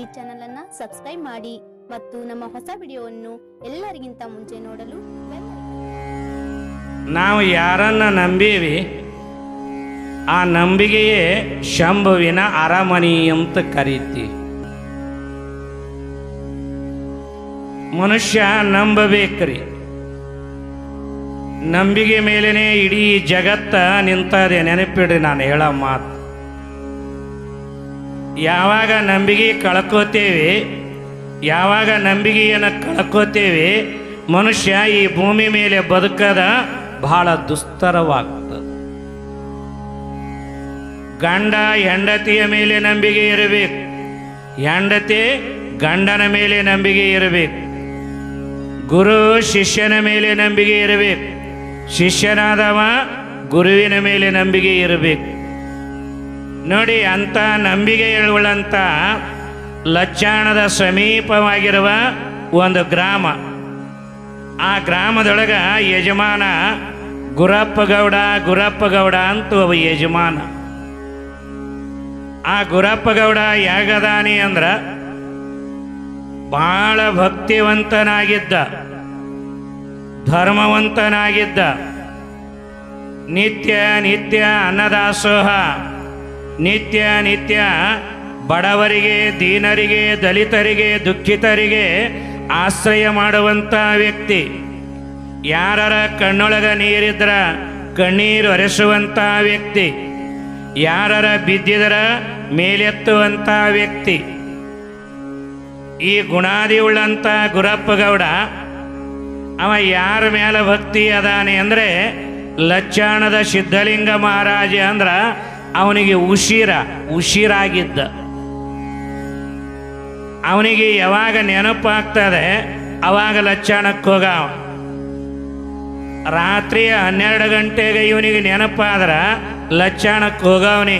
ಈ ಚಾನೆಲ್ ಅನ್ನ ಸಬ್ಸ್ಕ್ರೈಬ್ ಮಾಡಿ ಮತ್ತು ನಮ್ಮ ಹೊಸ ವಿಡಿಯೋವನ್ನು ಎಲ್ಲರಿಗಿಂತ ಮುಂಚೆ ನೋಡಲು ನಾವು ಯಾರನ್ನ ನಂಬೀವಿ, ಆ ನಂಬಿಕೆಯೇ ಶಂಭುವಿನ ಅರಮನಿ ಅಂತ ಕರೀತಿ ಮನುಷ್ಯ ನಂಬಬೇಕ್ರಿ. ನಂಬಿಕೆ ಮೇಲೇನೆ ಇಡೀ ಜಗತ್ತ ನಿಂತದೆ ನೆನಪಿಡ್ರಿ ನಾನು ಹೇಳೋ ಮಾತು. ಯಾವಾಗ ನಂಬಿಕೆ ಕಳ್ಕೋತೇವೆ, ಯಾವಾಗ ನಂಬಿಕೆಯನ್ನು ಕಳ್ಕೋತೇವೆ, ಮನುಷ್ಯ ಈ ಭೂಮಿ ಮೇಲೆ ಬದುಕದ ಬಹಳ ದುಸ್ತರವಾಗ್ತದೆ. ಗಂಡ ಹೆಂಡತಿಯ ಮೇಲೆ ನಂಬಿಕೆ ಇರಬೇಕು, ಹೆಂಡತಿ ಗಂಡನ ಮೇಲೆ ನಂಬಿಕೆ ಇರಬೇಕು, ಗುರು ಶಿಷ್ಯನ ಮೇಲೆ ನಂಬಿಕೆ ಇರಬೇಕು, ಶಿಷ್ಯನಾದವ ಗುರುವಿನ ಮೇಲೆ ನಂಬಿಕೆ ಇರಬೇಕು. ನೋಡಿ ಅಂಥ ನಂಬಿಕೆಯುಳ್ಳಂಥ ಲಚ್ಚಾಣದ ಸಮೀಪವಾಗಿರುವ ಒಂದು ಗ್ರಾಮ. ಆ ಗ್ರಾಮದೊಳಗ ಯಜಮಾನ ಗುರಪ್ಪಗೌಡ ಗುರಪ್ಪಗೌಡ ಗುರಪ್ಪ ಗೌಡ ಅಂತ ಒಬ್ಬ ಯಜಮಾನ. ಆ ಗುರಪ್ಪಗೌಡ ಯಾಗದಾನಿ ಅಂದ್ರ ಬಹಳ ಭಕ್ತಿವಂತನಾಗಿದ್ದ, ಧರ್ಮವಂತನಾಗಿದ್ದ, ನಿತ್ಯ ನಿತ್ಯ ಅನ್ನದಾಸೋಹ. ನಿತ್ಯ ನಿತ್ಯ ಬಡವರಿಗೆ, ದೀನರಿಗೆ, ದಲಿತರಿಗೆ, ದುಃಖಿತರಿಗೆ ಆಶ್ರಯ ಮಾಡುವಂಥ ವ್ಯಕ್ತಿ. ಯಾರರ ಕಣ್ಣೊಳಗ ನೀರಿದ್ರ ಕಣ್ಣೀರು ಒರೆಸುವಂಥ ವ್ಯಕ್ತಿ. ಯಾರರ ಬಿದ್ದಿದರ ಮೇಲೆತ್ತುವಂಥ ವ್ಯಕ್ತಿ. ಈ ಗುಣಾದಿ ಉಳ್ಳಂಥ ಗುರಪ್ಪ ಅವ ಯಾರ ಮೇಲೆ ಭಕ್ತಿ ಅದಾನೆ ಅಂದರೆ ಲಚ್ಚಾಣದ ಸಿದ್ಧಲಿಂಗ ಮಹಾರಾಜ ಅಂದ್ರ ಅವನಿಗೆ ಉಶಿರ, ಉಶಿರಾಗಿದ್ದ. ಅವನಿಗೆ ಯಾವಾಗ ನೆನಪಾಗ್ತದೆ ಅವಾಗ ಲಚ್ಚಾಣಕ್ಕೆ ಹೋಗ ರಾತ್ರಿ ಹನ್ನೆರಡು ಗಂಟೆಗೆ ಇವನಿಗೆ ನೆನಪಾದ್ರ ಲಚ್ಚಾಣಕ್ಕೆ ಹೋಗವನಿ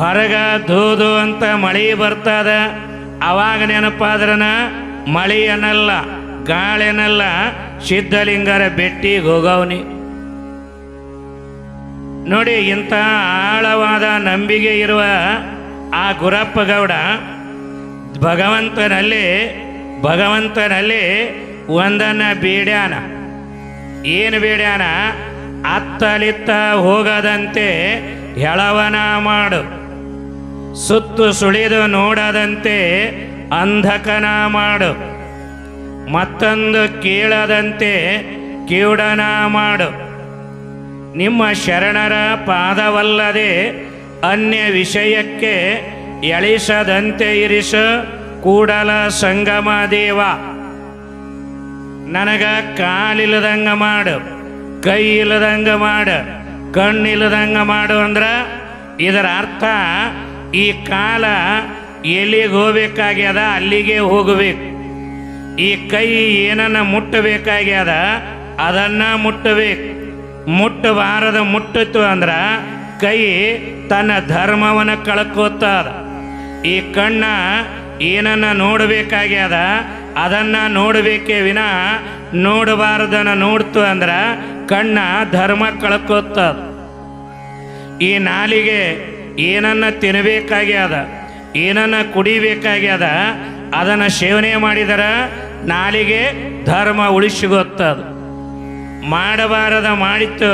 ಹೊರಗ ದೂದು ಅಂತ ಮಳೆ ಬರ್ತದ, ಅವಾಗ ನೆನಪಾದ್ರನ ಮಳೆ ಅನ್ನಲ್ಲ ಗಾಳಿ ಅನ್ನಲ್ಲ ಸಿದ್ಧಲಿಂಗರ ಬೆಟ್ಟಿಗೆ ಹೋಗವನಿ ನೋಡಿ, ಇಂಥ ಆಳವಾದ ನಂಬಿಕೆ ಇರುವ ಆ ಗುರಪ್ಪ ಗೌಡ, ಭಗವಂತನಲ್ಲಿ ಭಗವಂತನಲ್ಲಿ ಒಂದನ್ನ ಬೇಡ್ಯಾನ. ಏನು ಬೇಡ್ಯಾನ? ಅತ್ತಲಿತ್ತ ಹೋಗದಂತೆ ಹೆಳವನ ಮಾಡು. ಸುತ್ತು ಸುಳಿದು ನೋಡದಂತೆ ಅಂಧಕನ ಮಾಡು. ಮತ್ತೊಂದು ಕೇಳದಂತೆ ಕಿವುಡನ ಮಾಡು. ನಿಮ್ಮ ಶರಣರ ಪಾದವಲ್ಲದೆ ಅನ್ಯ ವಿಷಯಕ್ಕೆ ಎಳಿಸದಂತೆ ಇರಿಸ ಕೂಡಲ ಸಂಗಮ ದೇವ. ನನಗ ಕಾಲಿಲ್ಲದಂಗ ಮಾಡು ಕೈ ಇಲ್ಲದಂಗ ಮಾಡು, ಕಣ್ಣಿಲ್ಲದಂಗ ಮಾಡು ಅಂದ್ರ ಇದರ ಅರ್ಥ ಈ ಕಾಲ ಎಲ್ಲಿಗೆ ಹೋಗ್ಬೇಕಾಗ್ಯದ ಅಲ್ಲಿಗೆ ಹೋಗಬೇಕು. ಈ ಕೈ ಏನನ್ನ ಮುಟ್ಟಬೇಕಾಗ್ಯದ ಅದನ್ನ ಮುಟ್ಟಬೇಕು. ಮುಟ್ಟಬಾರದ ಮುಟ್ಟಿತು ಅಂದ್ರ ಕೈ ತನ್ನ ಧರ್ಮವನ್ನು ಕಳ್ಕೋತದ ಈ ಕಣ್ಣ ಏನನ್ನ ನೋಡಬೇಕಾಗ್ಯದ, ಅದನ್ನ ನೋಡಬೇಕೇ ವಿನ ನೋಡಬಾರದನ್ನ ನೋಡ್ತು ಅಂದ್ರ ಕಣ್ಣ ಧರ್ಮ ಕಳ್ಕೋತದ ಈ ನಾಲಿಗೆ ಏನನ್ನ ತಿನ್ನಬೇಕಾಗ್ಯದ ಏನನ್ನ ಕುಡಿಬೇಕಾಗ್ಯದ, ಅದನ್ನು ಸೇವನೆ ಮಾಡಿದರ ನಾಲಿಗೆ ಧರ್ಮ ಉಳಿಸಿಗೊತ್ತದ. ಮಾಡಬಾರದ ಮಾಡಿತ್ತು,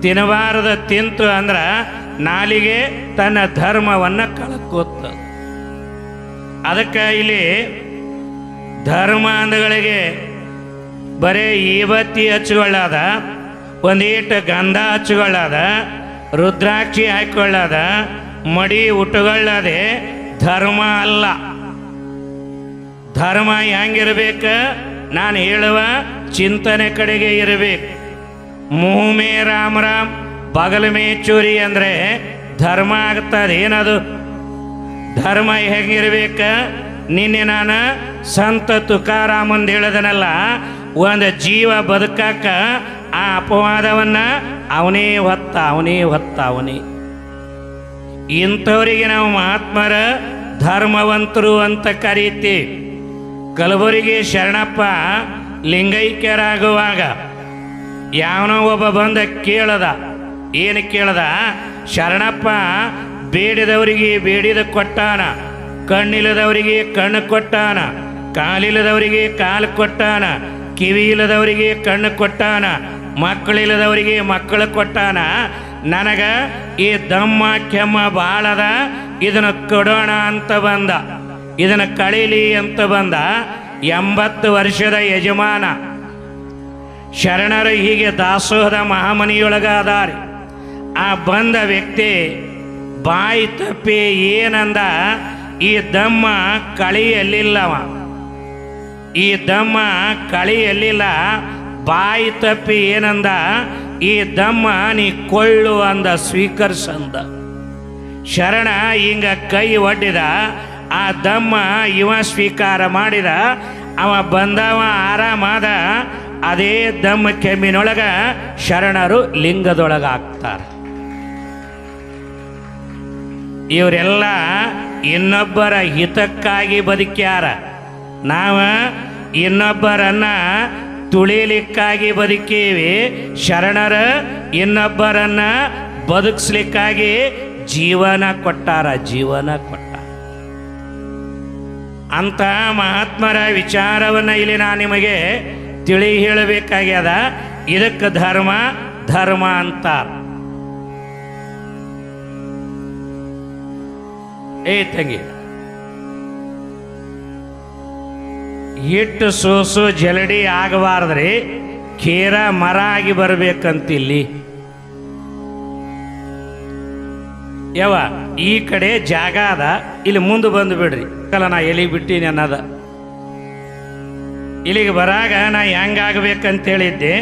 ತಿನ್ನಬಾರದ ತಿಂತು ಅಂದ್ರ ನಾಲಿಗೆ ತನ್ನ ಧರ್ಮವನ್ನು ಕಳಕೋತ ಅದಕ್ಕೆ ಇಲ್ಲಿ ಧರ್ಮ ಅಂದಗಳಿಗೆ ಬರೀ ಈವತ್ತಿ ಹಚ್ಕೊಳ್ಳದ ಒಂದೀಟ ಗಂಧ ಹಚ್ಕೊಳ್ಳದ ರುದ್ರಾಕ್ಷಿ ಹಾಕೊಳ್ಳಾದ ಮಡಿ ಉಟ್ಟುಕೊಳ್ಳದೆ ಧರ್ಮ ಅಲ್ಲ. ಧರ್ಮ ಹೆಂಗಿರ್ಬೇಕ? ನಾನು ಹೇಳುವ ಚಿಂತನೆ ಕಡೆಗೆ ಇರಬೇಕು. ಮೂಮೇ ರಾಮ್ ರಾಮ್, ಬಗಲ್ ಮೇ ಚೂರಿ ಅಂದರೆ ಧರ್ಮ ಆಗ್ತದೆ. ಏನದು? ಧರ್ಮ ಹೆಂಗಿರ್ಬೇಕ? ನಿನ್ನೆ ನಾನು ಸಂತ ತುಕಾರಾಮಂದು ಹೇಳದನಲ್ಲ, ಒಂದು ಜೀವ ಬದುಕಾಕ ಆ ಅಪವಾದವನ್ನ ಅವನೇ ಹೊತ್ತ ಅವನೇ ಹೊತ್ತ, ಅವನೇ. ಇಂಥವರಿಗೆ ನಾವು ಮಹಾತ್ಮರ ಧರ್ಮವಂತರು ಅಂತ ಕರೀತೀವಿ. ಕಲಬುರಗಿ ಶರಣಪ್ಪ ಲಿಂಗೈಕ್ಯರಾಗುವಾಗ ಯಾವನೋ ಒಬ್ಬ ಬಂದ ಕೇಳದ. ಏನು ಕೇಳದ? ಶರಣಪ್ಪ ಬೇಡಿದವರಿಗೆ ಬೇಡಿದ ಕೊಟ್ಟಾನ, ಕಣ್ಣಿಲ್ಲದವರಿಗೆ ಕಣ್ಣು ಕೊಟ್ಟಾನ, ಕಾಲಿಲ್ಲದವರಿಗೆ ಕಾಲು ಕೊಟ್ಟಾನ ಕಿವಿ ಇಲ್ಲದವರಿಗೆ ಕಣ್ಣು ಕೊಟ್ಟಾನ, ಮಕ್ಕಳಿಲ್ಲದವರಿಗೆ ಮಕ್ಕಳು ಕೊಟ್ಟಾನ? ನನಗ ಈ ದಮ್ಮ ಕೆಮ್ಮ ಬಾಳದ, ಇದನ್ನು ಕೊಡೋಣ ಅಂತ ಬಂದ. ಇದನ್ನು ಕಳೀಲಿ ಅಂತ ಬಂದ ಎಂಬತ್ತು ವರ್ಷದ ಯಜಮಾನ. ಶರಣರು ಹೀಗೆ ದಾಸೋಹದ ಮಹಾಮನಿಯೊಳಗಾದಾರೆ. ಆ ಬಂದ ವ್ಯಕ್ತಿ ಬಾಯಿ ತಪ್ಪಿ ಏನಂದ, ಈ ದಮ್ಮ ಕಳಿಯಲ್ಲಿಲ್ಲವ. ಈ ದಮ್ಮ ಕಳಿಯಲ್ಲಿಲ್ಲ. ಬಾಯಿ ತಪ್ಪಿ ಏನಂದ, ಈ ದಮ್ಮ ನೀ ಕೊಳ್ಳು ಅಂದ ಸ್ವೀಕರಿಸಂದ ಶರಣ ಹಿಂಗ ಕೈ ಒಡ್ಡಿದ ಆ ದಮ್ಮ ಇವ ಸ್ವೀಕಾರ ಮಾಡಿದ, ಅವ ಬಂದವ ಆರಾಮಾದ, ಅದೇ ದಮ್ಮ ಕೆಮ್ಮಿನೊಳಗ ಶರಣರು ಲಿಂಗದೊಳಗ ಆಗ್ತಾರೆ ಇವರೆಲ್ಲ ಇನ್ನೊಬ್ಬರ ಹಿತಕ್ಕಾಗಿ ಬದುಕ್ಯಾರ. ನಾವು ಇನ್ನೊಬ್ಬರನ್ನ ತುಳಿಲಿಕ್ಕಾಗಿ ಬದುಕೀವಿ, ಶರಣರ ಇನ್ನೊಬ್ಬರನ್ನ ಬದುಕಿಸ್ಲಿಕ್ಕಾಗಿ ಜೀವನ ಕೊಟ್ಟಾರ ಜೀವನ ಕೊಟ್ಟಾರ ಅಂತ ಮಹಾತ್ಮರ ವಿಚಾರವನ್ನ ಇಲ್ಲಿ ನಾನು ನಿಮಗೆ ತಿಳಿ ಹೇಳಬೇಕಾಗ್ಯದ. ಇದಕ್ಕೆ ಧರ್ಮ ಧರ್ಮ ಅಂತ. ಏ ತಂಗಿ, ಹಿಟ್ಟು ಸೋಸು ಜಲಡಿ ಆಗಬಾರ್ದ್ರಿ, ಖೀರ ಮರ ಆಗಿ ಬರ್ಬೇಕಂತಿಲ್ಲಿ. ಯವ ಈ ಕಡೆ ಜಾಗ ಅದ, ಇಲ್ಲಿ ಮುಂದೆ ಬಂದು ಬಿಡ್ರಿ. ಕಲ ನಾ ಎಲಿ ಬಿಟ್ಟೀನಿ ಅನ್ನದ. ಇಲ್ಲಿಗೆ ಬರಾಗ ನಾ ಹೆಂಗಾಗಬೇಕಂತ ಹೇಳಿದ್ದೆ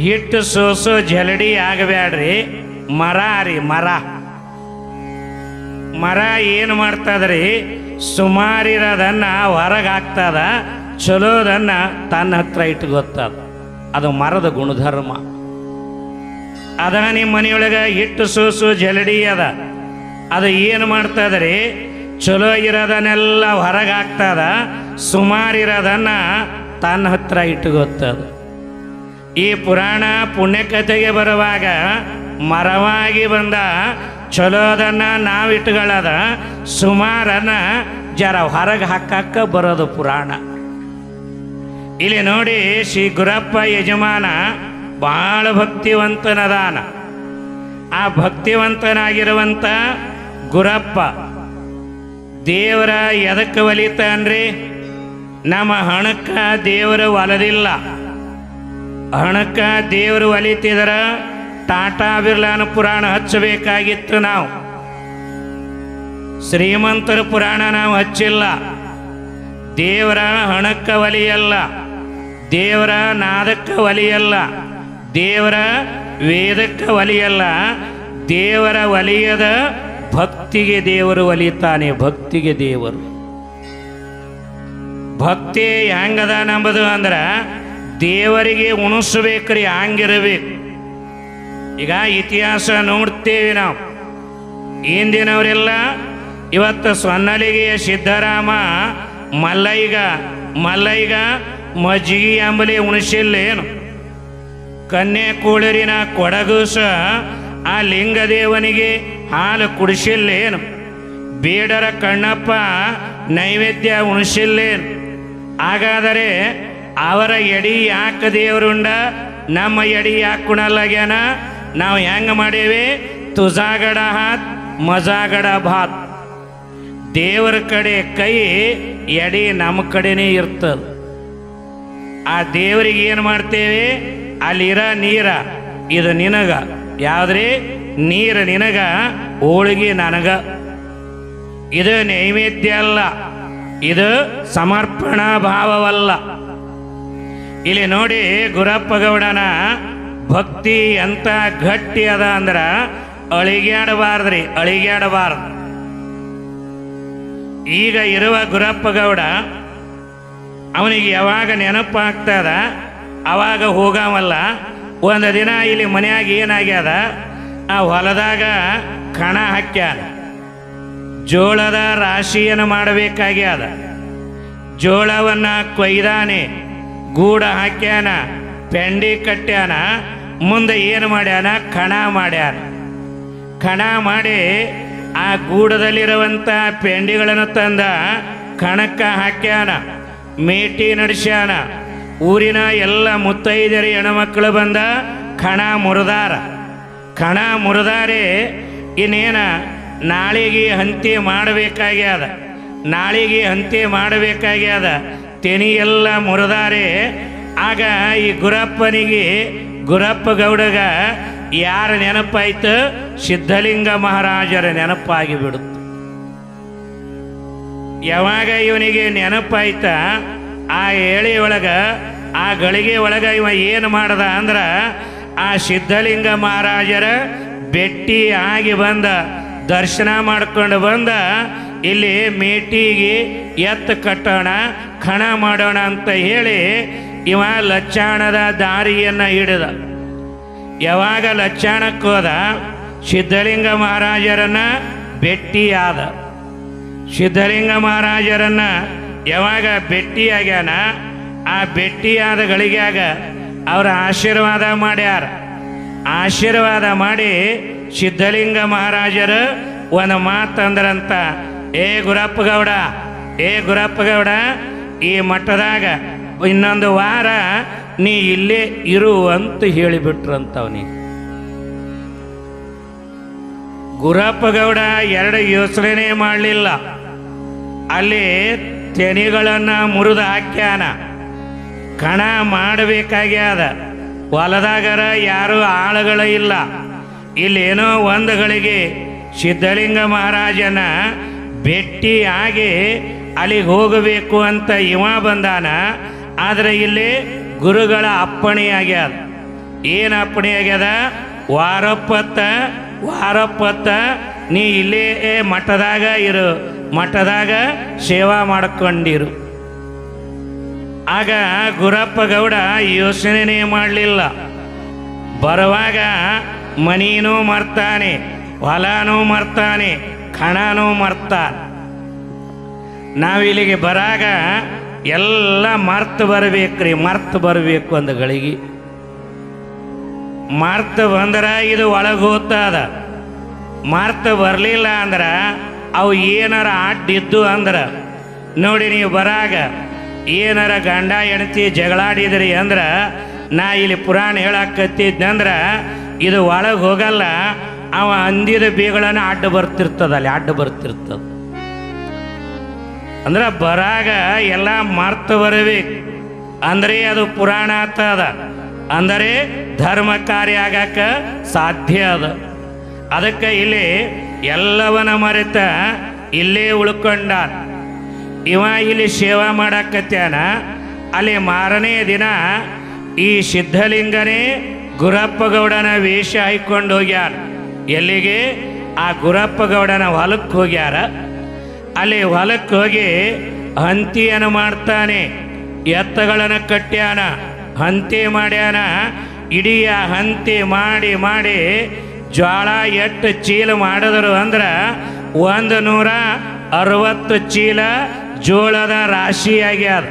ಹಿಟ್ಟು ಸೋಸು ಜಲಡಿ ಆಗಬ್ಯಾಡ್ರಿ. ಮರ ರೀ, ಮರ. ಮರ ಏನು ಮಾಡ್ತದ್ರಿ? ಸುಮಾರಿರೋದನ್ನ ಹೊರಗೆ ಚಲೋದನ್ನ ತನ್ನ ಹತ್ರ ಇಟ್ಕೊತದ ಅದು ಮರದ ಗುಣಧರ್ಮ. ಅದ ನಿಮ್ಮ ಮನೆಯೊಳಗೆ ಹಿಟ್ಟು ಸೂಸು ಜಲಡಿ ಅದ. ಅದು ಏನು ಮಾಡ್ತದ್ರಿ ಚಲೋ ಇರೋದನ್ನೆಲ್ಲ ಹೊರಗೆ ಹಾಕ್ತದ ಸುಮಾರಿರೋದನ್ನ ತನ್ನ ಹತ್ರ ಇಟ್ಕೊತದ ಈ ಪುರಾಣ ಪುಣ್ಯಕಥೆಗೆ ಬರುವಾಗ ಮರವಾಗಿ ಬಂದ ಚಲೋದನ್ನ ನಾವಿಟ್ಕೊಳ್ಳದ ಸುಮಾರನ್ನ ಜರ ಹೊರಗೆ ಹಾಕಕ್ಕ ಬರೋದು ಪುರಾಣ. ಇಲ್ಲಿ ನೋಡಿ ಶ್ರೀ ಗುರಪ್ಪ ಯಜಮಾನ ಬಹಳ ಭಕ್ತಿವಂತನದಾನ. ಆ ಭಕ್ತಿವಂತನಾಗಿರುವಂಥ ಗುರಪ್ಪ, ದೇವರ ಎದಕ್ಕೆ ಒಲಿತಾನ್ರಿ? ನಮ್ಮ ಹಣಕ್ಕೆ ದೇವರು ಒಲದಿಲ್ಲ. ಹಣಕ್ಕೆ ದೇವರು ಒಲಿತಿದ್ರ ಟಾಟಾ ಬಿರ್ಲಾನ ಪುರಾಣ ಹಚ್ಚಬೇಕಾಗಿತ್ತು ನಾವು. ಶ್ರೀಮಂತರ ಪುರಾಣ ನಾವು ಹಚ್ಚಿಲ್ಲ. ದೇವರ ಹಣಕ್ಕ ಒಲಿಯಲ್ಲ. ದೇವರ ನಾದಕ್ಕ ಒಲಿಯಲ್ಲ. ದೇವರ ವೇದಕ್ಕೆ ಒಲಿಯಲ್ಲ, ದೇವರ ಒಲಿಯದ ಭಕ್ತಿಗೆ ದೇವರು ಒಲಿತಾನೆ ಭಕ್ತಿಗೆ ದೇವರು. ಭಕ್ತಿ ಹೆಂಗದ ನಂಬುದು ಅಂದ್ರೆ ದೇವರಿಗೆ ಉಣಿಸ್ಬೇಕ್ರಿ, ಹಂಗಿರಬೇಕು. ಈಗ ಇತಿಹಾಸ ನೋಡ್ತೇವೆ ನಾವು. ಇಂದಿನವರೆಲ್ಲ ಇವತ್ತು ಸೊನ್ನಲಿಗೆಯ ಸಿದ್ದರಾಮ ಮಲ್ಲೈಗ ಮಲ್ಲೈಗ ಮಜ್ಜಿಗೆ ಅಂಬಲಿ ಉಣಿಸಿಲ್ಲೇನು? ಕನ್ಯಾಕುಳರಿನ ಸಹ ಆ ಲಿಂಗದೇವನಿಗೆ ಹಾಲು ಕುಡಿಸಿಲ್ಲೇನು? ಬೇಡರ ಕಣ್ಣಪ್ಪ ನೈವೇದ್ಯ ಉಣಿಸಿಲ್ಲೇನು? ಹಾಗಾದರೆ ಅವರ ಎಡಿ ಯಾಕೆ ದೇವರುಂಡ? ನಮ್ಮ ಎಡಿ ಯಾಕೆ ಕುಣಲಾಗ್ಯಾನ ನಾವು ಹೆಂಗೆ ಮಾಡೇವಿ ತುಜಾಗಡ ಹಾತ್, ಮಜಾಗಡ ಭಾತ್. ದೇವರ ಕಡೆ ಕೈ, ಎಡಿ ನಮ್ಮ ಕಡೆನೇ ಇರ್ತದ. ಆ ದೇವರಿಗೆ ಏನು ಮಾಡ್ತೇವೆ? ಅಲ್ಲಿರ ನೀರ. ಇದು ನಿನಗ. ಯಾವ್ದ್ರಿ? ನೀರ ನಿನಗ, ಹೋಳಿಗೆ ನನಗ. ಇದು ನೈವೇದ್ಯ ಅಲ್ಲ. ಇದು ಸಮರ್ಪಣಾ ಭಾವವಲ್ಲ. ಇಲ್ಲಿ ನೋಡಿ ಗುರಪ್ಪ ಗೌಡನ ಭಕ್ತಿ ಎಂತ ಗಟ್ಟಿ ಅದ ಅಂದ್ರ ಅಳಿಗ್ಯಾಡಬಾರ್ದ್ರಿ, ಅಳಿಗ್ಯಾಡಬಾರ್ದು. ಈಗ ಇರುವ ಗುರಪ್ಪ ಗೌಡ ಅವನಿಗೆ ಯಾವಾಗ ನೆನಪಾಗ್ತದ? ಅವಾಗ ಹೋಗಾಮಲ್ಲ ಒಂದು ದಿನ ಇಲ್ಲಿ ಮನೆಯಾಗ ಏನಾಗ್ಯದ, ಆ ಹೊಲದಾಗ ಕಣ ಹಾಕ್ಯಾನ. ಜೋಳದ ರಾಶಿಯನ್ನು ಮಾಡಬೇಕಾಗ್ಯದ. ಜೋಳವನ್ನ ಕೊಯ್ದಾನೆ, ಗೂಡ ಹಾಕ್ಯಾನ ಪೆಂಡಿ ಕಟ್ಟ್ಯಾನ, ಮುಂದೆ ಏನು ಮಾಡ್ಯಾನ, ಕಣ ಮಾಡ್ಯಾನ. ಕಣ ಮಾಡಿ ಆ ಗೂಡದಲ್ಲಿರುವಂಥ ಪೆಂಡಿಗಳನ್ನು ತಂದ ಕಣಕ್ಕ ಹಾಕ್ಯಾನ, ಮೇಟಿ ನಡೆಸ್ಯಾನ. ಊರಿನ ಎಲ್ಲ ಮುತ್ತೈದರ ಹೆಣ್ಮಕ್ಳು ಬಂದ ಕಣ ಮುರದಾರ. ಕಣ ಮುರಿದಾರೆ ಇನ್ನೇನ ನಾಳಿಗೆ ಹಂತಿ ಮಾಡಬೇಕಾಗ್ಯದ. ನಾಳಿಗೆ ಹಂತಿ ಮಾಡಬೇಕಾಗ್ಯದ. ತೆನಿ ಎಲ್ಲ ಮುರಿದಾರೆ. ಆಗ ಈ ಗುರಪ್ಪನಿಗೆ ಗುರಪ್ಪ ಗೌಡಗ ಯಾರ ನೆನಪಾಯ್ತು? ಸಿದ್ಧಲಿಂಗ ಮಹಾರಾಜರ ನೆನಪಾಗಿ ಬಿಡುತ್ತೆ ಯಾವಾಗ ಇವನಿಗೆ ನೆನಪಾಯ್ತ? ಆ ಏಳಿ ಒಳಗ, ಆ ಗಳಿಗೆ ಒಳಗ ಇವ ಏನು ಮಾಡ್ದ ಅಂದ್ರೆ, ಆ ಸಿದ್ಧಲಿಂಗ ಮಹಾರಾಜರ ಬೆಟ್ಟಿ ಆಗಿ ಬಂದ, ದರ್ಶನ ಮಾಡ್ಕೊಂಡು ಬಂದ, ಇಲ್ಲಿ ಮೇಟಿಗೆ ಎತ್ತು ಕಟ್ಟೋಣ, ಖಣ ಮಾಡೋಣ ಅಂತ ಹೇಳಿ ಇವ ಲಚ್ಚಾಣದ ದಾರಿಯನ್ನು ಹಿಡಿದ. ಯಾವಾಗ ಲಚ್ಚಾಣಕ್ಕೆ ಹೋದ, ಸಿದ್ಧಲಿಂಗ ಮಹಾರಾಜರನ್ನ ಭೇಟಿಯಾದ ಸಿದ್ಧಲಿಂಗ ಮಹಾರಾಜರನ್ನ ಯಾವಾಗ ಭೆಟ್ಟಿಯಾಗ್ಯಾನ ಆ ಭೆಟ್ಟಿಯಾದ ಗಳಿಗ್ಯಾಗ ಅವರ ಆಶೀರ್ವಾದ ಮಾಡ್ಯಾರ. ಆಶೀರ್ವಾದ ಮಾಡಿ ಸಿದ್ಧಲಿಂಗ ಮಹಾರಾಜರು ಒಂದು ಮಾತಂದ್ರಂತ ಏ ಗುರಪ್ಪ ಗೌಡ, ಏ ಗುರಪ್ಪ ಗೌಡ, ಈ ಮಠದಾಗ ಇನ್ನೊಂದು ವಾರ ನೀ ಇಲ್ಲೇ ಇರು ಅಂತ ಹೇಳಿಬಿಟ್ರಂತ ಅವನಿಗೆ ಗುರಪ್ಪ ಗೌಡ ಎರಡು ಯೋಚನೆ ಮಾಡಲಿಲ್ಲ. ಅಲ್ಲಿ ತೆನಿಗಳನ್ನು ಮುರಿದು ಹಾಕ್ಯಾನ. ಕಣ ಮಾಡಬೇಕಾಗ್ಯಾದ. ಹೊಲದಾಗರ ಯಾರು ಆಳುಗಳು ಇಲ್ಲ. ಇಲ್ಲೇನೋ ಒಂದು ಗಳಿಗೆ ಸಿದ್ಧಲಿಂಗ ಮಹಾರಾಜನ ಭೇಟಿ ಆಗಿ ಅಲ್ಲಿಗೆ ಹೋಗಬೇಕು ಅಂತ ಇವ ಬಂದಾನ. ಆದರೆ ಇಲ್ಲಿ ಗುರುಗಳ ಅಪ್ಪಣೆ ಆಗ್ಯಾದ. ಏನು ಅಪ್ಪಣೆ ಆಗ್ಯದ? ವಾರಪ್ಪತ್ತ ವಾರಪ್ಪತ್ತ, ನೀ ಇಲ್ಲೇ ಮಠದಾಗ ಇರು. ಮಠದಾಗ ಸೇವಾ ಮಾಡಿಕೊಂಡಿರು. ಆಗ ಗುರಪ್ಪ ಗೌಡ ಯೋಚನೆ ಮಾಡಲಿಲ್ಲ. ಬರುವಾಗ ಮನೀನೂ ಮರ್ತಾನೆ, ಹೊಲನೂ ಮರ್ತಾನೆ, ಕಣನೂ ಮರ್ತಾನೆ ನಾವಿಲ್ಲಿಗೆ ಬರಾಗ ಎಲ್ಲ ಮರ್ತು ಬರ್ಬೇಕ್ರಿ, ಮರ್ತು ಬರಬೇಕು ಅಂದ ಗಳಿಗೆ. ಮರ್ತು ಬಂದ್ರೆ ಇದು ಒಳಗೆ ಹೋಗ್ತದ ಮರ್ತು ಬರಲಿಲ್ಲ ಅಂದ್ರೆ ಅವು ಏನಾರ ಅಡ್ಡಿದ್ದು ಅಂದ್ರೆ, ನೋಡಿ ನೀವು ಬರಾಗ, ಏನಾರ ಗಂಡ ಹೆಂಡತಿ ಜಗಳಾಡಿದ್ರಿ ಅಂದ್ರೆ, ನಾ ಇಲ್ಲಿ ಪುರಾಣ ಹೇಳಾಕತ್ತಿದ್ನಂದ್ರೆ ಇದು ಒಳಗೆ ಹೋಗಲ್ಲ, ಅವ ಅಂದಿದ ಬೀಗಳನ್ನ ಅಡ್ಡ ಬರ್ತಿರ್ತದ ಅಲ್ಲಿ ಅಡ್ಡ ಬರ್ತಿರ್ತದ. ಅಂದ್ರೆ ಬರಾಗ ಎಲ್ಲ ಮರ್ತು ಬರಬೇಕು ಅಂದ್ರೆ ಅದು ಪುರಾಣ ಅದ. ಅಂದರೆ ಧರ್ಮ ಕಾರ್ಯ ಆಗಕ್ಕೆ ಸಾಧ್ಯ ಅದ. ಅದಕ್ಕೆ ಇಲ್ಲಿ ಎಲ್ಲವನ್ನ ಮರೆತ ಇಲ್ಲೇ ಉಳ್ಕೊಂಡ. ಇವ ಇಲ್ಲಿ ಸೇವಾ ಮಾಡಾಕತ್ಯಾನ. ಅಲ್ಲಿ ಮಾರನೇ ದಿನ ಈ ಸಿದ್ಧಲಿಂಗನೇ ಗುರಪ್ಪ ಗೌಡನ ವೇಷ ಹಾಯ್ಕೊಂಡು ಹೋಗ್ಯಾರ. ಎಲ್ಲಿಗೆ? ಆ ಗುರಪ್ಪ ಗೌಡನ ಹೊಲಕ್ಕೆ ಹೋಗ್ಯಾರ. ಅಲ್ಲಿ ಹೊಲಕ್ಕೆ ಹೋಗಿ ಹಂತಿಯನ್ನು ಮಾಡ್ತಾನೆ. ಎತ್ತಗಳನ್ನು ಕಟ್ಟ್ಯಾನ ಹಂತಿ ಮಾಡ್ಯಾನ. ಇಡೀ ಹಂತಿ ಮಾಡಿ ಮಾಡಿ ಜ್ವಾಳ ಎಷ್ಟು ಚೀಲ ಮಾಡಿದ್ರು ಅಂದ್ರೆ ಒಂದು ನೂರ ಅರವತ್ತು ಚೀಲ ಜೋಳದ ರಾಶಿ ಆಗ್ಯಾದ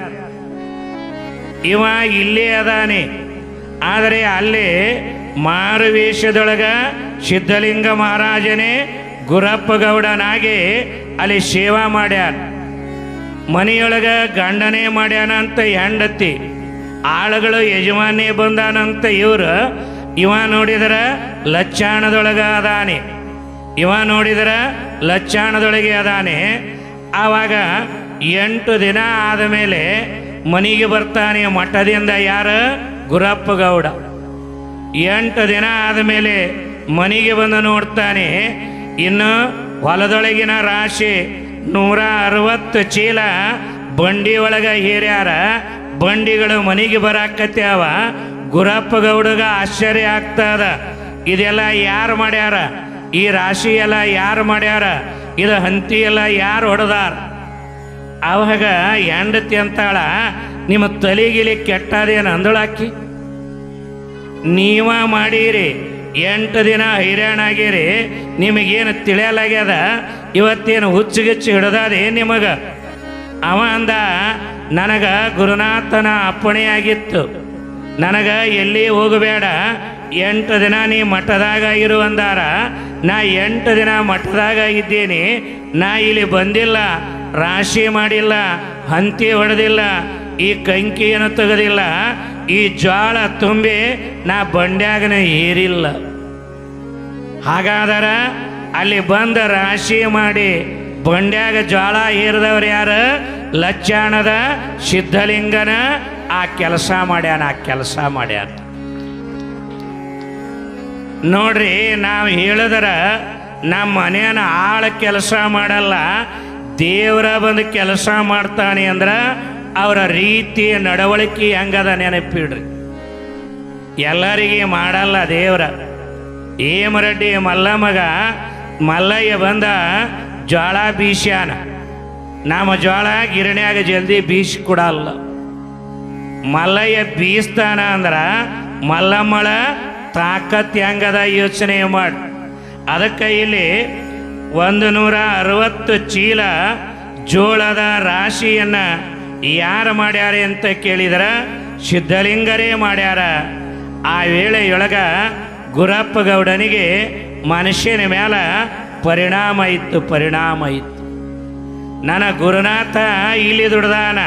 ಇವ ಇಲ್ಲೇ ಅದಾನೆ. ಆದರೆ ಅಲ್ಲಿ ಮಾರುವೇಷದೊಳಗ ಸಿದ್ಧಲಿಂಗ ಮಹಾರಾಜನೇ ಗುರಪ್ಪ ಗೌಡನಾಗಿ ಅಲ್ಲಿ ಸೇವಾ ಮಾಡ್ಯಾನ. ಮನೆಯೊಳಗ ಗಂಡನೇ ಮಾಡ್ಯಾನ ಅಂತ ಹೆಂಡತಿ. ಆಳುಗಳು ಯಜಮಾನೇ ಬಂದಾನಂತ ಇವರು ಇವ ನೋಡಿದರ ಲಚ್ಚಾಣದೊಳಗ ಅದಾನೆ. ಇವ ನೋಡಿದರ ಲಚ್ಚಾಣದೊಳಗೆ ಅದಾನೆ. ಆವಾಗ ಎಂಟು ದಿನ ಆದಮೇಲೆ ಮನೆಗೆ ಬರ್ತಾನೆ ಮಠದಿಂದ ಯಾರು? ಗುರಪ್ಪ ಗೌಡ. ಎಂಟು ದಿನ ಆದಮೇಲೆ ಮನೆಗೆ ಬಂದು ನೋಡ್ತಾನೆ, ಇನ್ನು ಹೊಲದೊಳಗಿನ ರಾಶಿ ನೂರ ಅರವತ್ತು ಚೀಲ ಬಂಡಿ ಒಳಗ ಹೀರ್ಯಾರ, ಬಂಡಿಗಳು ಮನೆಗೆ ಬರಾಕತ್ಯಾವ. ಗುರಪ್ಪ ಗೌಡಗ ಆಶ್ಚರ್ಯ ಆಗ್ತದ. ಇದೆಲ್ಲ ಯಾರು ಮಾಡ್ಯಾರ? ಈ ರಾಶಿ ಎಲ್ಲ ಯಾರು ಮಾಡ್ಯಾರ? ಇದು ಹಂತಿ ಎಲ್ಲ ಯಾರು ಹೊಡೆದಾರ? ಅವಾಗ ಹೆಂಡತಿ ಅಂತಾಳ, ನಿಮ್ಮ ತಲೆಗಿಲಿ ಕೆಟ್ಟದೇನು ಅಂದಳಾಕಿ ನೀವ ಮಾಡೀರಿ, ಎಂಟು ದಿನ ಹೈರಾಣಾಗಿರಿ ನಿಮಗೇನು ತಿಳಿಯಲಾಗ್ಯದ? ಇವತ್ತೇನು ಹುಚ್ಚುಗಿಚ್ಚು ಹಿಡ್ದದೆ ನಿಮಗೆ? ಅವ ಅಂದ, ನನಗ ಗುರುನಾಥನ ಅಪ್ಪಣೆಯಾಗಿತ್ತು. ನನಗ ಎಲ್ಲಿ ಹೋಗಬೇಡ, ಎಂಟು ದಿನ ನೀ ಮಠದಾಗ ಇರು ಅಂದಾರ. ನಾ ಎಂಟು ದಿನ ಮಠದಾಗ ಇದ್ದೀನಿ, ನಾ ಇಲ್ಲಿ ಬಂದಿಲ್ಲ, ರಾಶಿ ಮಾಡಿಲ್ಲ, ಹಂತಿ ಹೊಡೆದಿಲ್ಲ, ಈ ಕಂಕಿಯನ್ನು ತೆಗೆದಿಲ್ಲ, ಈ ಜ್ವಾಳ ತುಂಬಿ ನಾ ಬಂಡ್ಯಾಗನ ಏರಿಲ್ಲ. ಹಾಗಾದರ ಅಲ್ಲಿ ಬಂದ ರಾಶಿ ಮಾಡಿ, ಬಂಡ್ಯಾಗ ಜ್ವಾಳ ಏರಿದವ್ರು ಯಾರು? ಲಚ್ಚಾಣದ, ಸಿದ್ಧಲಿಂಗನ ಆ ಕೆಲಸ ಮಾಡ್ಯಾನ, ಆ ಕೆಲಸ ಮಾಡ್ಯಾನ. ನೋಡ್ರಿ, ನಾವು ಹೇಳಿದ್ರ ನಮ್ಮ ಮನೆಯನ್ನ ಆಳ ಕೆಲಸ ಮಾಡಲ್ಲ, ದೇವರ ಬಂದು ಕೆಲಸ ಮಾಡ್ತಾನೆ ಅಂದ್ರೆ ಅವರ ರೀತಿ ನಡವಳಿಕೆ ಹೆಂಗದ ನೆನಪಿಡ್ರಿ. ಎಲ್ಲರಿಗೆ ಮಾಡಲ್ಲ ದೇವ್ರ. ಏಮರಡ್ಡಿ ಮಲ್ಲಮ್ಮಗ, ಮಲ್ಲಯ್ಯ ಬಂದ ಜ್ವಾಳ ಬೀಸ್ಯಾನ ನಮ್ಮ ಜ್ವಾಳ ಗಿರಣ್ಯಾಗ ಜಲ್ದಿ ಬೀಸಿ ಕೊಡಲ್ಲ. ಮಲ್ಲಯ್ಯ ಬೀಸ್ತಾನ ಅಂದ್ರ ಮಲ್ಲಮ್ಮಳ ತಾಕತ್ ಹೆಂಗದ ಯೋಚನೆ ಮಾಡಿ. ಅದಕ್ಕೆ ಇಲ್ಲಿ ಒಂದು ನೂರ ಅರವತ್ತು ಚೀಲ ಜೋಳದ ರಾಶಿಯನ್ನ ಯಾರು ಮಾಡ್ಯಾರ ಅಂತ ಕೇಳಿದ್ರ ಸಿದ್ಧಲಿಂಗರೇ ಮಾಡ್ಯಾರ. ಆ ವೇಳೆಯೊಳಗ ಗುರಪ್ಪ ಗೌಡನಿಗೆ ಮನುಷ್ಯನ ಮ್ಯಾಲ ಪರಿಣಾಮ ಇತ್ತು ಪರಿಣಾಮ ಇತ್ತು. ನನ್ನ ಗುರುನಾಥ ಇಲ್ಲಿ ದುಡ್ದಾನ.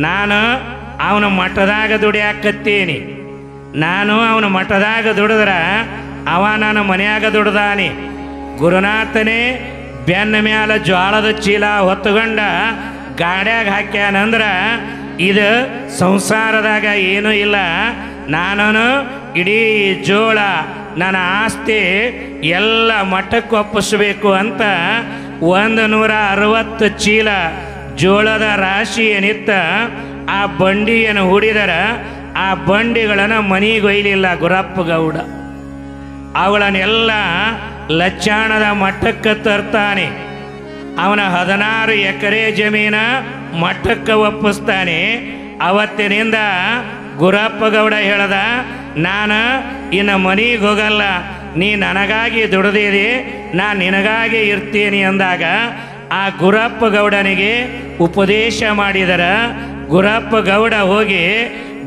ನಾನು ಅವನ ಮಠದಾಗ ದುಡಿಯಾಕತ್ತೀನಿ. ನಾನು ಅವನ ಮಠದಾಗ ದುಡಿದ್ರ ಅವ ನನ್ನ ಮನೆಯಾಗ ದುಡ್ದಾನೆ. ಗುರುನಾಥನೇ ಬೆನ್ನ ಮ್ಯಾಲ ಜ್ವಾಳದ ಚೀಲ ಹೊತ್ತುಕೊಂಡ ಗಾಡ್ಯಾಗ ಹಾಕ್ಯಾನಂದ್ರ ಇದು ಸಂಸಾರದಾಗ ಏನೂ ಇಲ್ಲ. ನಾನು ಇಡೀ ಜೋಳ, ನನ್ನ ಆಸ್ತಿ ಎಲ್ಲ ಮಠಕ್ಕೆ ಒಪ್ಪಿಸ್ಬೇಕು ಅಂತ ಒಂದು ನೂರ ಅರವತ್ತು ಚೀಲ ಜೋಳದ ರಾಶಿ ಏನಿತ್ತ ಆ ಬಂಡಿಯನ್ನು ಹೂಡಿದರ ಆ ಬಂಡಿಗಳನ್ನು ಮನೆಗೊಯ್ಲಿಲ್ಲ ಗುರಪ್ಪ ಗೌಡ. ಅವುಗಳನ್ನೆಲ್ಲ ಲಚ್ಚಾಣದ ಮಟ್ಟಕ್ಕೆ ತರ್ತಾನೆ. ಅವನ ಹದಿನಾರು ಎಕರೆ ಜಮೀನ ಮಟ್ಟಕ್ಕೆ ಒಪ್ಪಿಸ್ತಾನೆ. ಅವತ್ತಿನಿಂದ ಗುರಪ್ಪ ಗೌಡ ಹೇಳ್ದ, ನಾನು ಇನ್ನು ಮನೆಗೆ ಹೋಗಲ್ಲ. ನೀ ನನಗಾಗಿ ದುಡ್ದಿದೆ, ನಾನು ನಿನಗಾಗಿ ಇರ್ತೀನಿ ಅಂದಾಗ ಆ ಗುರಪ್ಪ ಗೌಡನಿಗೆ ಉಪದೇಶ ಮಾಡಿದರ ಗುರಪ್ಪ ಗೌಡ ಹೋಗಿ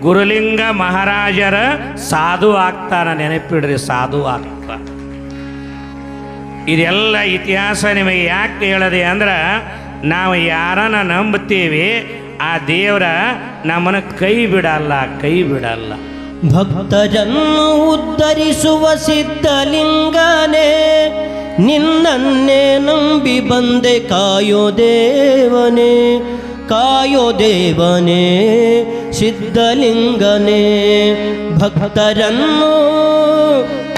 ಗುರುಲಿಂಗ ಮಹಾರಾಜರ ಸಾಧು ಆಗ್ತಾನ ನೆನಪಿಡ್ರಿ, ಸಾಧು ಆಗ್ತ. ಇದೆಲ್ಲ ಇತಿಹಾಸ ನಿಮಗೆ ಯಾಕೆ ಹೇಳದೆ ಅಂದ್ರೆ, ನಾವು ಯಾರನ್ನ ನಂಬ್ತೀವಿ ಆ ದೇವರ ನಮ್ಮನ್ನು ಕೈ ಬಿಡಲ್ಲ ಕೈ ಬಿಡಲ್ಲ. ಭಕ್ತರನ್ನು ಉದ್ಧರಿಸುವ ಸಿದ್ಧಲಿಂಗನೇ, ನಿನ್ನನ್ನೇ ನಂಬಿ ಬಂದೆ ಕಾಯೋ ದೇವನೇ. ಕಾಯೋ ದೇವನೇ ಸಿದ್ಧಲಿಂಗನೇ ಭಕ್ತರನ್ನು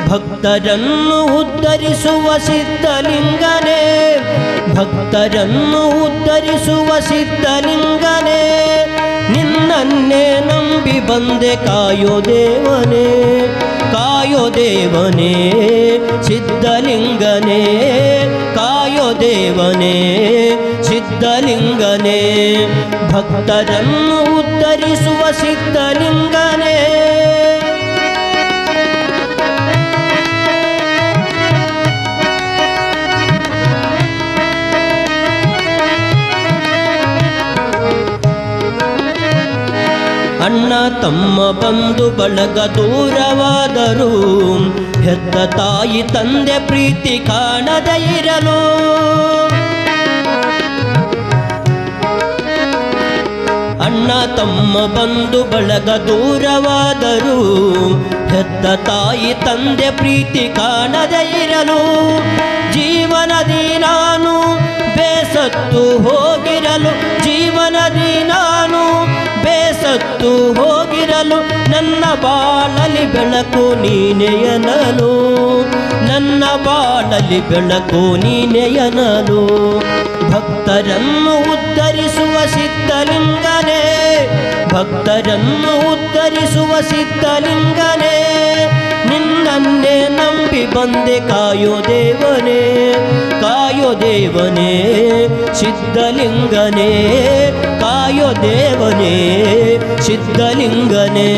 ಭಕ್ತರನ್ನು ಉದ್ಧರಿಸುವ ಸಿದ್ಧಲಿಂಗನೇ ಭಕ್ತರನ್ನು ಉದ್ಧರಿಸುವ ಸಿದ್ಧಲಿಂಗನೇ ನಿನ್ನನ್ನೇ ನಂಬಿ ಬಂದೆ ಕಾಯೋ ದೇವನೇ ಕಾಯೋ ದೇವನೇ ಸಿದ್ಧಲಿಂಗನೇ ಕಾಯೋ ದೇವನೇ ಸಿದ್ಧಲಿಂಗನೇ. ಭಕ್ತರನ್ನು ಉದ್ಧರಿಸುವ ಸಿದ್ಧಲಿಂಗನೇ. ಅಣ್ಣ ತಮ್ಮ ಬಂಧು ಬಳಗ ದೂರವಾದರು ಹೆತ್ತ ತಾಯಿ ತಂದೆ ಪ್ರೀತಿ ಕಾಣದ ಇರಲು. ಅಣ್ಣ ತಮ್ಮ ಬಂಧು ಬಳಗ ದೂರವಾದರು ಹೆತ್ತ ತಾಯಿ ತಂದೆ ಪ್ರೀತಿ ಕಾಣದ ಇರಲು. ಜೀವನದಿ ನಾನು ಬೇಸತ್ತು ಹೋಗಿರಲು. ಜೀವನದಿ ನಾನು ಬೇಸತ್ತು ಹೋಗಿರಲು, ನನ್ನ ಬಾಳಲಿ ಬೆಳಕು ನೀನೆಯನಲು ನನ್ನ ಬಾಳಲಿ ಬೆಳಕು ನೀನೆಯನಲು ಭಕ್ತರನ್ನು ಉದ್ಧರಿಸುವ ಸಿದ್ಧಲಿಂಗನೇ, ಭಕ್ತರನ್ನು ಉದ್ಧರಿಸುವ ಸಿದ್ಧಲಿಂಗನೇ. ನಿನ್ನನ್ನೇ ನಂಬಿ ಬಂದೆ ಕಾಯೋ ದೇವನೇ ಕಾಯೋ ದೇವನೇ ಸಿದ್ಧಲಿಂಗನೇ ಕಾಯೋ ದೇವನೇ ಸಿದ್ಧಲಿಂಗನೇ.